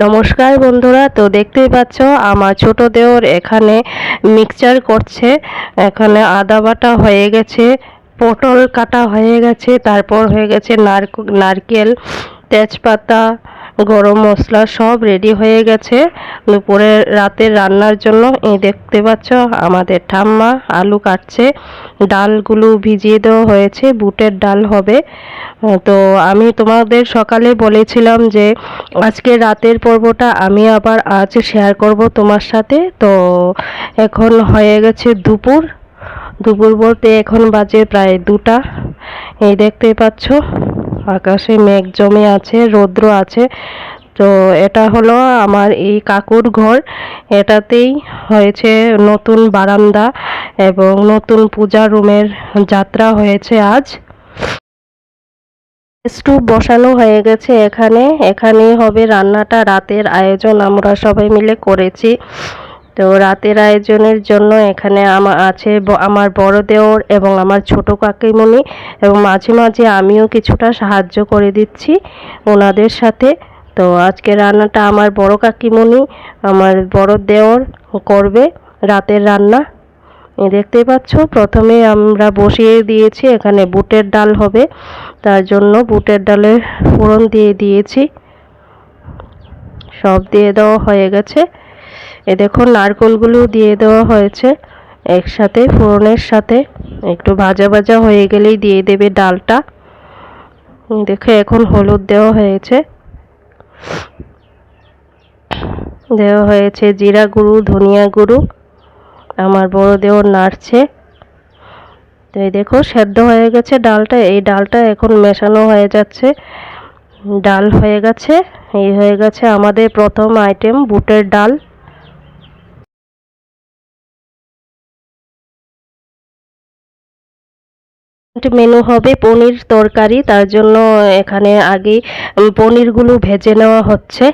নমস্কার বন্ধুরা, তো দেখতেই পাচ্ছ আমার ছোট দেওর এখানে মিক্সচার করছে। এখানে আদা বাটা হয়ে গেছে, পটল কাটা হয়ে গেছে, তারপর হয়ে গেছে নারক- নারকেল, তেজপাতা গরম মশলা সব রেডি হয়ে গেছে। দুপুরে রাতের রান্নার জন্য এই দেখতে পাচ্ছ আমাদের ঠাম্মা আলু কাটছে। ডালগুলো ভিজিয়ে দেওয়া হয়েছে, বুটের ডাল হবে। তো আমি তোমাদের সকালে বলেছিলাম যে আজকে রাতের পর্বটা আমি আবার আজ শেয়ার করব তোমার সাথে। তো এখন হয়ে গেছে দুপুর। দুপুর বলতে এখন বাজে প্রায় দুটা। এই দেখতে পাচ্ছ। আকাশে মেঘ জমে আছে, রৌদ্র আছে। তো এটা হলো আমার এই কাকুর ঘর। এটাতেই হয়েছে নতুন বারান্দা এবং নতুন পূজা রুমের যাত্রা হয়েছে আজ। স্টুপ বসানো হয়ে গেছে এখানে। এখানেই হবে রান্নাটা, রাতের আয়োজন আমরা সবাই মিলে করেছি। তো রাতের আয়োজনের জন্য এখানে আমার আছে আমার বড় দেওর এবং আমার ছোট কাকিমণি এবং মাঝে মাঝে আমিও কিছুটা সাহায্য করে দিচ্ছি ওনাদের সাথে। তো আজকে রান্নাটা আমার বড় কাকিমণি, আমার বড় দেওর করবে রাতের রান্না। দেখতেই পাচ্ছ, প্রথমে আমরা বসিয়ে দিয়েছি, এখানে বুটের ডাল হবে। তার জন্য বুটের ডালের ফোড়ন দিয়ে দিয়েছি। সব দিয়ে দেওয়া হয়ে গেছে। এ দেখো নারকোলগুলো দিয়ে দেওয়া হয়েছে একসাথে, ফোড়নের সাথে। একটু ভাজা ভাজা হয়ে গেলেই দিয়ে দেবে ডালটা। দেখে এখন হলুদ দেওয়া হয়েছে। দেওয়া হয়েছে জিরা গুঁড়ো, ধনিয়া গুঁড়ো। আমার বড় দেওর নাড়ছে। তো এই দেখো, সেদ্ধ হয়ে গেছে ডালটা। এই ডালটা এখন মেশানো হয়ে যাচ্ছে। ডাল হয়ে গেছে। এই হয়ে গেছে আমাদের প্রথম আইটেম বুটের ডাল। মেনু হবে পনির তরকারি। তার জন্য এখানে আগে পনিরগুলো ভেজে নেওয়া হচ্ছে।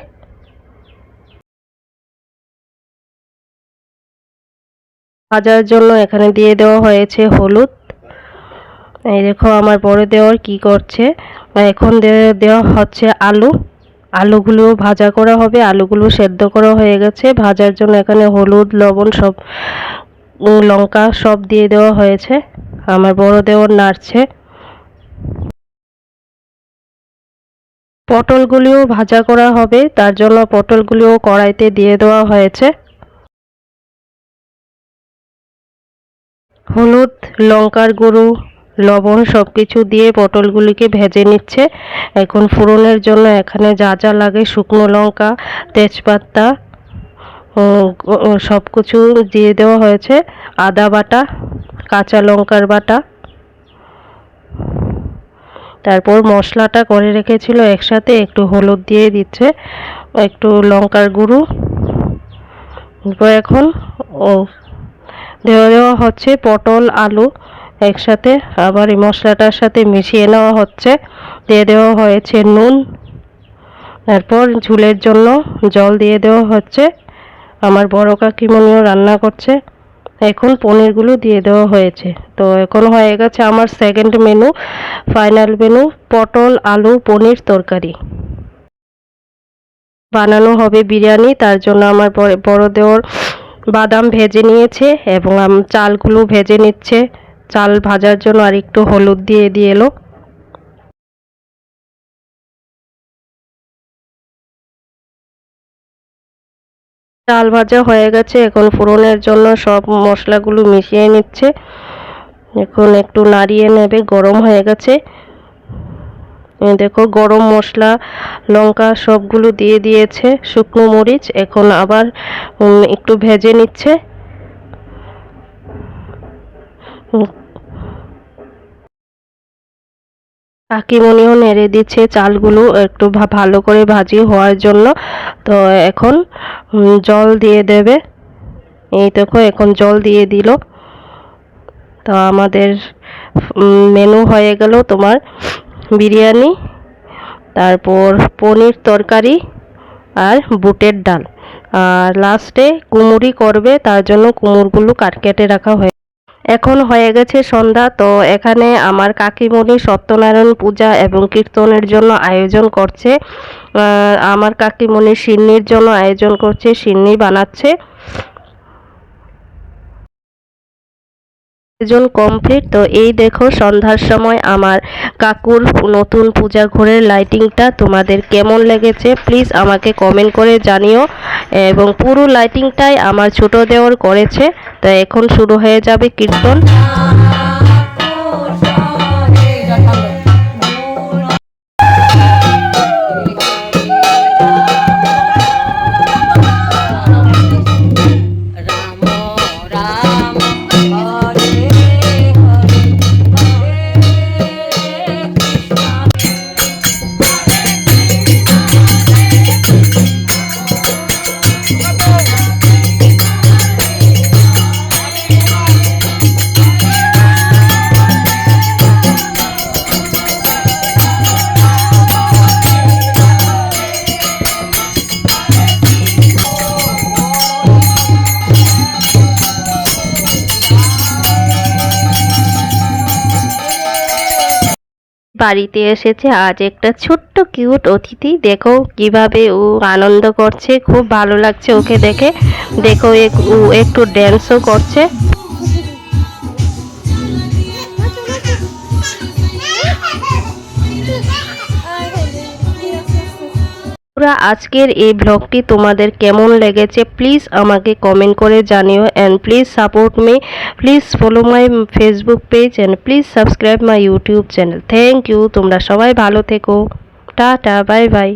ভাজার জন্য এখানে দিয়ে দেওয়া হয়েছে হলুদ। এই দেখো, আমার বড় দেওয়ার কি করছে? এখন দেওয়া হচ্ছে আলু। আলুগুলো ভাজা করা হবে, আলুগুলো সেদ্ধ করা হয়ে গেছে। ভাজার জন্য এখানে হলুদ, লবণ সব লঙ্কা সব দিয়ে দেওয়া হয়েছে। আমার বড় দেওয়ার নাড়ছে। পটলগুলিও ভাজা করা হবে, তার জন্য পটলগুলিও কড়াইতে দিয়ে দেওয়া হয়েছে। হলুদ, লঙ্কার গুঁড়ো, লবণ সব কিছু দিয়ে পটলগুলিকে ভেজে নিচ্ছে। এখন ফোড়নের জন্য এখানে যা যা লাগে শুকনো লঙ্কা, তেজপাতা সব কিছু দিয়ে দেওয়া হয়েছে। আদা বাটা কাঁচা লঙ্কার বাটা। তারপর মশলাটা করে রেখেছিল একসাথে, একটু হলুদ দিয়ে দিচ্ছে, একটু লঙ্কার গুঁড়ো। এরপর এখন ও দেওয়া দেওয়া হচ্ছে পটল, আলু একসাথে। আবার এই মশলাটার সাথে মিশিয়ে নেওয়া হচ্ছে। দিয়ে দেওয়া হয়েছে নুন। তারপর ঝুলের জন্য জল দিয়ে দেওয়া হচ্ছে। আমার বড় কাকিমণিও রান্না করছে। এখন পনিরগুলো দিয়ে দেওয়া হয়েছে। তো এখন হয়ে গেছে আমার সেকেন্ড মেনু ফাইনাল মেনু পটল, আলু, পনির তরকারি। বানানো হবে বিরিয়ানি, তার জন্য আমার বড়- দেওয়ার বাদাম ভেজে নিয়েছে এবং চালগুলো ভেজে নিচ্ছে। চাল ভাজার জন্য আর একটু হলুদ দিয়ে দিয়ে এলো। চাল ভাজা হয়ে গেছে। এখন ফোড়নের জন্য সব মশলাগুলো মিশিয়ে নিচ্ছে। এখন একটু নাড়িয়ে নেবে, গরম হয়ে গেছে। দেখো, গরম মশলা, লঙ্কা সবগুলো দিয়ে দিয়েছে শুকনো মরিচ। এখন আবার একটু ভেজে নিচ্ছে। কাকিমণিও নেড়ে দিচ্ছে চালগুলো একটু ভালো করে ভাজি হওয়ার জন্য। তো এখন জল দিয়ে দেবে। এই দেখো, এখন জল দিয়ে দিল। তো আমাদের মেনু হয়ে গেল তোমার বিরিয়ানি, তারপর পনির তরকারি আর বুটের ডাল। আর লাস্টে কুমুরি করবে, তার জন্য কুমুরগুলো কাট কেটে রাখা হয়ে এখন হয়ে গেছে সন্ধ্যা, তো এখানে আমার কাকিমণি সত্যনারায়ণ পূজা এবং কীর্তনের জন্য আয়োজন করছে। আমার কাকিমণি সিন্নির জন্য আয়োজন করছে, সিন্নি বানাচ্ছে। আয়োজন কমপ্লিট তো এই দেখো সন্ধ্যার সময় আমার কাকুর নতুন পূজা ঘরের লাইটিংটা তোমাদের কেমন লেগেছে? প্লিজ আমাকে কমেন্ট করে জানিও। এবং পুরো লাইটিংটাই আমার ছোট দেওয়ার করেছে। তো এখন শুরু হয়ে যাবে কীর্তন। বাড়িতে এসেছে। আজ একটা ছোট্ট কিউট অতিথি। দেখো কীভাবে ও আনন্দ করছে। খুব ভালো লাগছে ওকে দেখে। দেখো ও একটু ড্যান্সও করছে। পুরা আজকের এই ব্লগটি তোমাদের কেমন লেগেছে প্লিজ আমাকে কমেন্ট করে জানিও and please support me please follow my Facebook page and please subscribe my YouTube channel thank you তোমরা সবাই ভালো থেকো। Tata bye bye